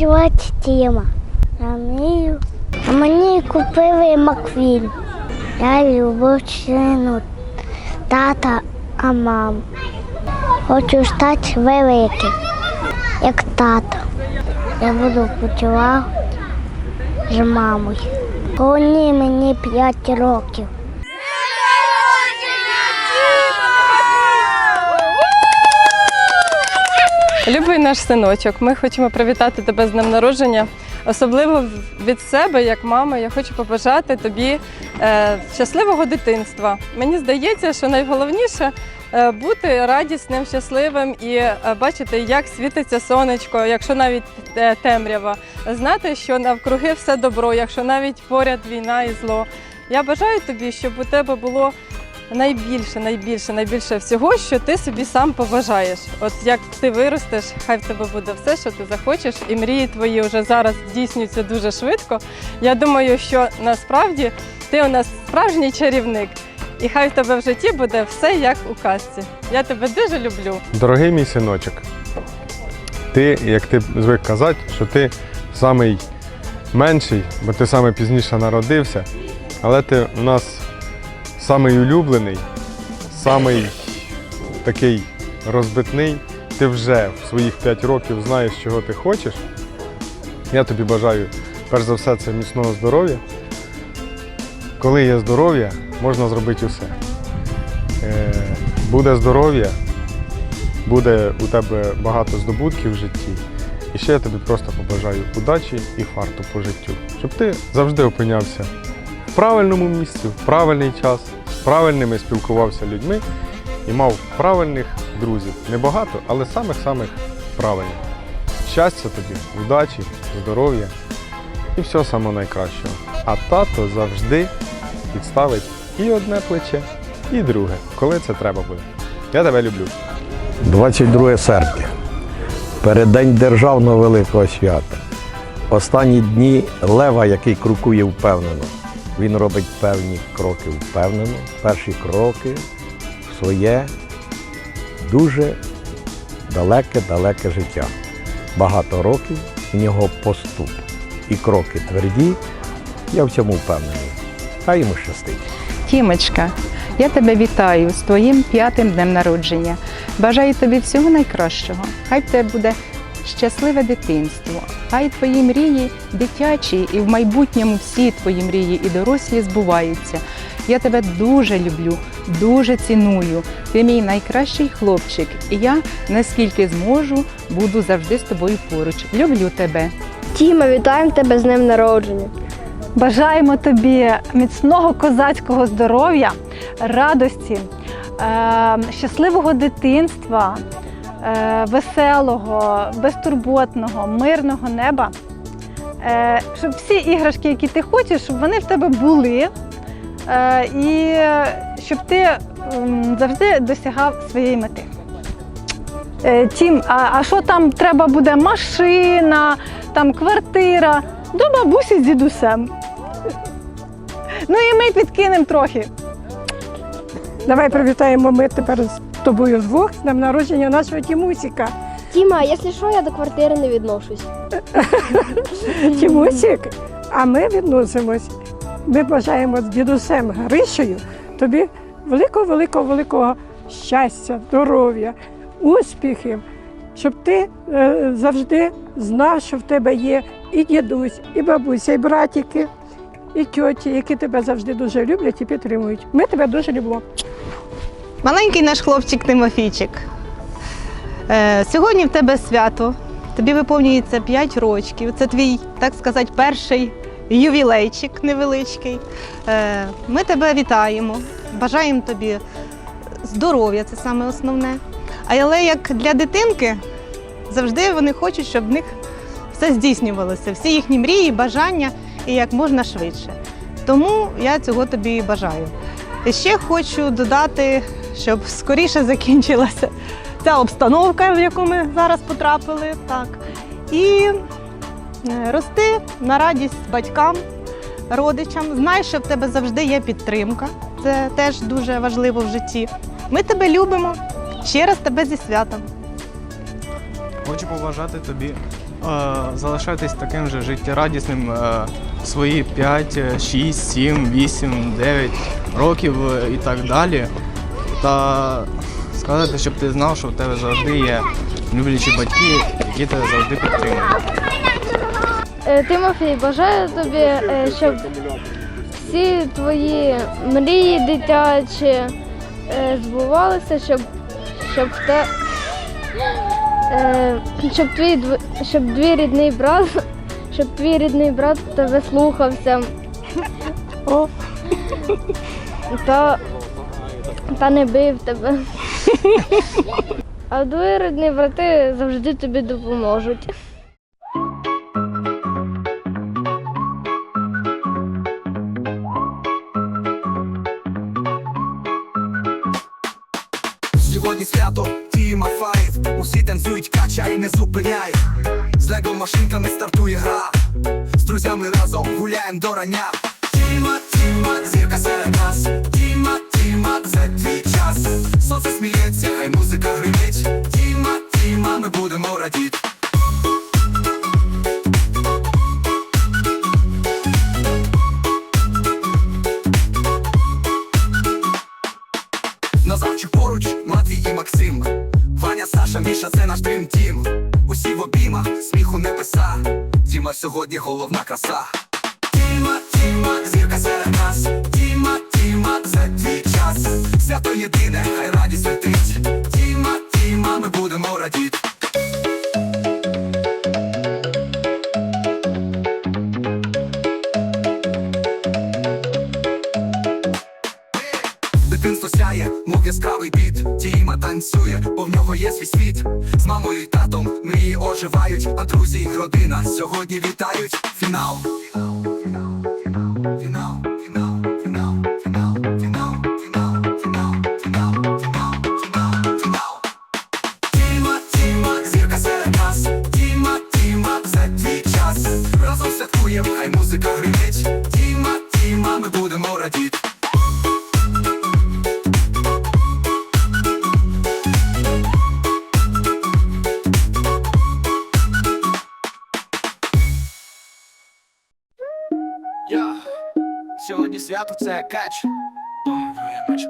звати Тіма. А мені, купили Маквін. Я люблю сину, тата, а маму. Хочу стати великим, як тато. Я буду почувати з мамою. Коли мені 5 років. Любий наш синочок, ми хочемо привітати тебе з днем народження. Особливо від себе, як мама, я хочу побажати тобі е, щасливого дитинства. Мені здається, що найголовніше е, бути радісним, щасливим і е, бачити, як світиться сонечко, якщо навіть темрява. Знати, що навкруги все добро, якщо навіть поряд війна і зло. Я бажаю тобі, щоб у тебе було найбільше, найбільше, найбільше всього, що ти собі сам побажаєш. От як ти виростеш, хай в тебе буде все, що ти захочеш, і мрії твої вже зараз здійснюються дуже швидко. Я думаю, що насправді ти у нас справжній чарівник, і хай в тебе в житті буде все як у казці. Я тебе дуже люблю. Дорогий мій синочок, ти, як ти звик казати, що ти самий менший, бо ти саме пізніше народився, але ти у нас самий улюблений, самий такий розбитний. Ти вже в своїх 5 років знаєш, чого ти хочеш. Я тобі бажаю, перш за все, це міцного здоров'я. Коли є здоров'я, можна зробити усе. Е, Буде здоров'я, буде у тебе багато здобутків в житті. І ще я тобі просто побажаю удачі і фарту по життю, щоб ти завжди опинявся в правильному місці, в правильний час, правильними спілкувався людьми і мав правильних друзів. Небагато, але самих-самих правильних. Щастя тобі, удачі, здоров'я і всього самого найкращого. А тато завжди підставить і одне плече, і друге, коли це треба буде. Я тебе люблю. 22 серпня. Переддень державного великого свята. Останні дні лева, який крокує впевнено. Він робить певні кроки впевнено. Перші кроки в своє дуже далеке-далеке життя. Багато років у нього поступ. І кроки тверді. Я в цьому впевнений. Хай йому щастить. Тімочка, я тебе вітаю з твоїм п'ятим днем народження. Бажаю тобі всього найкращого. Хай в тебе буде щасливе дитинство. Хай твої мрії дитячі і в майбутньому всі твої мрії і дорослі збуваються. Я тебе дуже люблю, дуже ціную. Ти мій найкращий хлопчик, і я наскільки зможу буду завжди з тобою поруч. Люблю тебе. Тіма, вітаємо тебе з днем народження. Бажаємо тобі міцного козацького здоров'я, радості, е, щасливого дитинства, веселого, безтурботного, мирного неба. Е, Щоб всі іграшки, які ти хочеш, щоб вони в тебе були. е, І щоб ти завжди досягав своєї мети. Е, Тім, а, що там треба буде машина, там квартира? До бабусі з дідусем. Ну і ми підкинемо трохи. Давай привітаємо ми тепер тобою двох з днем народження нашого Тімусіка. Тіма, якщо що, я до квартири не відношусь. Тімусік, а ми відносимось. Ми бажаємо з дідусем Гришею тобі великого, великого, великого щастя, здоров'я, успіхів, щоб ти е, завжди знав, що в тебе є і дідусь, і бабуся, і братики, і тьоті, які тебе завжди дуже люблять і підтримують. Ми тебе дуже любимо. Маленький наш хлопчик Тимофійчик. Е, сьогодні в тебе свято. Тобі виповнюється 5 років. Це твій, так сказати, перший ювілейчик невеличкий. Е, ми тебе вітаємо, бажаємо тобі здоров'я, це саме основне. Але як для дитинки, завжди вони хочуть, щоб в них все здійснювалося, всі їхні мрії, бажання і як можна швидше. Тому я цього тобі бажаю. Ще хочу додати, щоб скоріше закінчилася ця обстановка, в яку ми зараз потрапили. Так. І е, рости на радість батькам, родичам. Знай, що в тебе завжди є підтримка. Це теж дуже важливо в житті. Ми тебе любимо. Ще раз тебе зі святом. Хочу побажати тобі залишатись таким же життєрадісним е, свої 5, е, 6, 7, 8, 9 років е, і так далі. Та сказати, щоб ти знав, що в тебе завжди є люблячі батьки, які тебе завжди підтримують. Е, Тимофій, бажаю тобі, е, щоб всі твої мрії дитячі е, збувалися, щоб, щоб, те, щоб, твій, щоб твій рідний брат, щоб твій рідний брат тебе слухався. О. Та, та не бив тебе. А твої рідні брати завжди тобі допоможуть. Сьогодні свято Тіма Файв Усі танцюють, качай, не зупиняй. З лего машинками стартує гра. З друзями разом гуляєм до рання. Тіма, Тіма, зірка серед нас Тіма, це твій час. Сонце сміється, хай музика гримить. Тіма, Тіма, ми будемо радіти. Назавчик поруч, Матвій і Максим. Ваня, Саша, Міша, це наш дрім тім Усі в обіймах, сміху небеса Тіма сьогодні головна краса. Тіма, Тіма, зірка серед нас. Тіма, Тіма, це твій час Свято єдине, хай радість летить Тіма, Тіма, ми будемо радіти. Дитинство сяє, мов яскравий біт. Тіма танцює, бо в нього є свій світ. З мамою і татом мрії оживають, а друзі і родина сьогодні вітають. Фінал, фінал, фінал, фінал, фінал, будемо сьогодні свято це кач.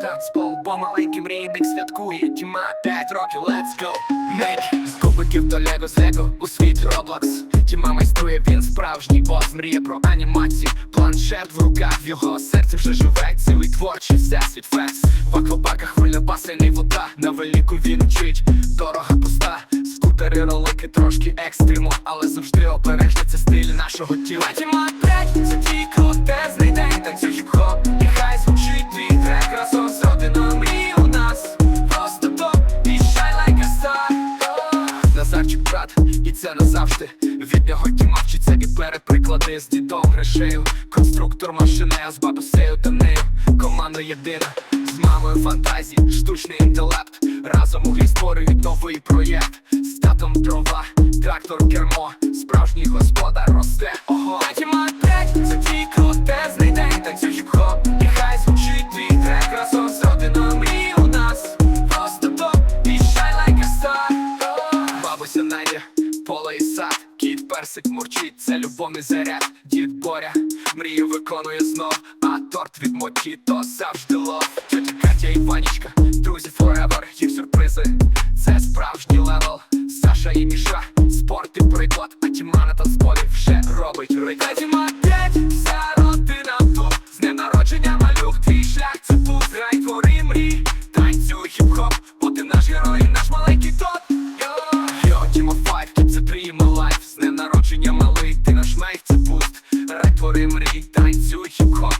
Танцпол, бо маленький мрійник святкує. Тіма 5 років, let's go. Меч з кубиків до лего з лего у світ Роблокс Тіма майструє, він справжній бос Мріє про анімації, планшет в руках В його серці вже живе. Цілий творчий всесвіт флекс В аквапаках хвиля басейн і вода. На велику він учить, дорога пуста. Скутери, ролики, трошки екстриму Але завжди обережно це стиль нашого тіла. Тіма 5, Конструктор машини, а з бабусею та нею Команда єдина, з мамою фантазії Штучний інтелект. Разом у грі створюють новий проєкт. З татом трактор кермо. Справжній господар росте. Ого. Тіма 5, це твій крутезний день. Танцюй хіп-хоп, і хай звучить твій трек. Разом з родиною мрій у нас. Просто топ, і shine like a star. Бабуся Надя, поле і сад. Кіт персик мурчить, це любовний заряд Міша і міша, спорт і приклад, а тімана та зболі вже робить рик. Та тіма п'ять, вся родина тут З днем народження малюк, твій шлях, це путь, рай твори мрій, танцюй хіп-хоп, бо ти наш герой, наш маленький тот. Йо, Тіма Файв, тут це прийме лайф, з днем народження малий, ти наш мейк, це пуст, рай, твори мрій, танцюй хіп-хоп.